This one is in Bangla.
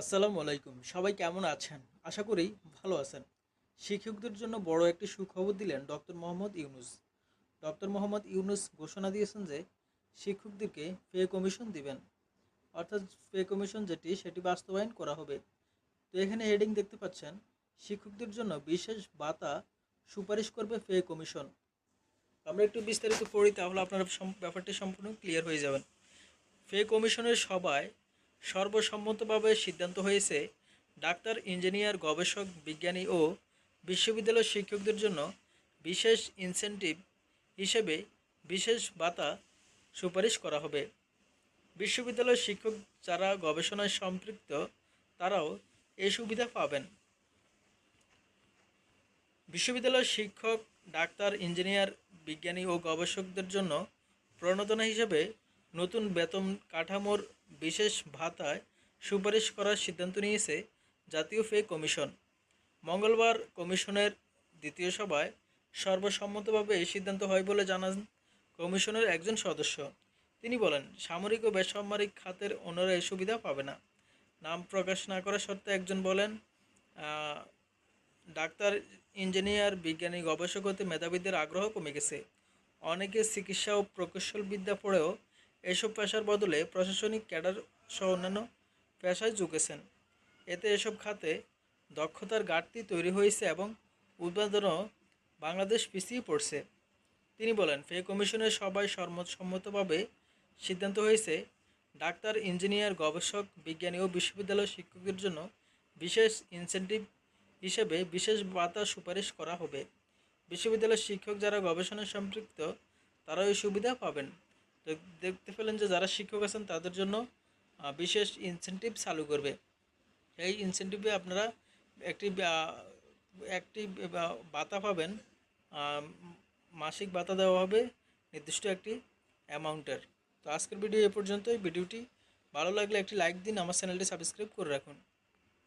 আসসালামু আলাইকুম। সবাই কেমন আছেন? আশা করি ভালো আছেন। শিক্ষকদের জন্য বড় একটি সুখবর দিলেন ডক্টর মোহাম্মদ ইউনুস। ডক্টর মোহাম্মদ ইউনুস ঘোষণা দিয়েছেন যে শিক্ষকদেরকে পে কমিশন দিবেন। অর্থাৎ পে কমিশন যেটি, সেটি বাস্তবায়ন করা হবে। তো এখানে হেডিং দেখতে পাচ্ছেন, শিক্ষকদের জন্য বিশেষ বাতা সুপারিশ করবে পে কমিশন। আমরা একটু বিস্তারিত পড়ি, তাহলে আপনারা ব্যাপারটি সম্পূর্ণ ক্লিয়ার হয়ে যাবেন। পে কমিশনের সভায় সর্বসম্মতভাবে সিদ্ধান্ত হয়েছে ডাক্তার, ইঞ্জিনিয়ার, গবেষক, বিজ্ঞানী ও বিশ্ববিদ্যালয় শিক্ষকদের জন্য বিশেষ ইনসেনটিভ হিসেবে বিশেষ ভাতা সুপারিশ করা হবে। বিশ্ববিদ্যালয় শিক্ষক যারা গবেষণায় সম্পৃক্ত, তারাও এই সুবিধা পাবেন। বিশ্ববিদ্যালয়ের শিক্ষক, ডাক্তার, ইঞ্জিনিয়ার, বিজ্ঞানী ও গবেষকদের জন্য প্রণোদনা হিসেবে নতুন বেতন কাঠামোর বিশেষ ভাতায় সুপারিশ করার সিদ্ধান্ত নিয়েছে জাতীয় পে কমিশন। মঙ্গলবার কমিশনের দ্বিতীয় সভায় সর্বসম্মতভাবে এই সিদ্ধান্ত হয় বলে জানান কমিশনের একজন সদস্য। তিনি বলেন, সামরিক ও বেসামরিক খাতের অন্যরা এই সুবিধা পাবে না। নাম প্রকাশ না করা সত্ত্বে একজন বলেন ডাক্তার, ইঞ্জিনিয়ার, বিজ্ঞানী, গবেষক হতে মেধাবীদের আগ্রহ কমে গেছে। অনেকে চিকিৎসা ও প্রকৌশল বিদ্যা পড়েও এসব পেশার বদলে প্রশাসনিক ক্যাডার সহ অন্যান্য পেশায় ঝুঁকেছেন। এতে এসব খাতে দক্ষতার ঘাটতি তৈরি হয়েছে এবং উৎপাদনও বাংলাদেশ পিছিয়ে পড়ছে। তিনি বলেন ফে কমিশনের সবাই সর্বসম্মতভাবে সিদ্ধান্ত হয়েছে, ডাক্তার, ইঞ্জিনিয়ার, গবেষক, বিজ্ঞানী ও বিশ্ববিদ্যালয় শিক্ষকের জন্য বিশেষ ইনসেনটিভ হিসেবে বিশেষ ভাতা সুপারিশ করা হবে। বিশ্ববিদ্যালয়ের শিক্ষক যারা গবেষণায় সম্পৃক্ত, তারাও এই সুবিধা পাবেন। দেখতে পেলেন যে যারা শিক্ষক আছেন, তাদের জন্য বিশেষ ইনসেনটিভ চালু করবে। এই ইনসেনটিভে আপনারা একটি একটি ভাতা পাবেন মাসিক ভাতা দেওয়া হবে, নির্দিষ্ট একটি অ্যামাউন্টের। তো আজকের ভিডিও এ পর্যন্তই। ভিডিওটি ভালো লাগলে একটি লাইক দিন, আমার চ্যানেলটি সাবস্ক্রাইব করে রাখুন।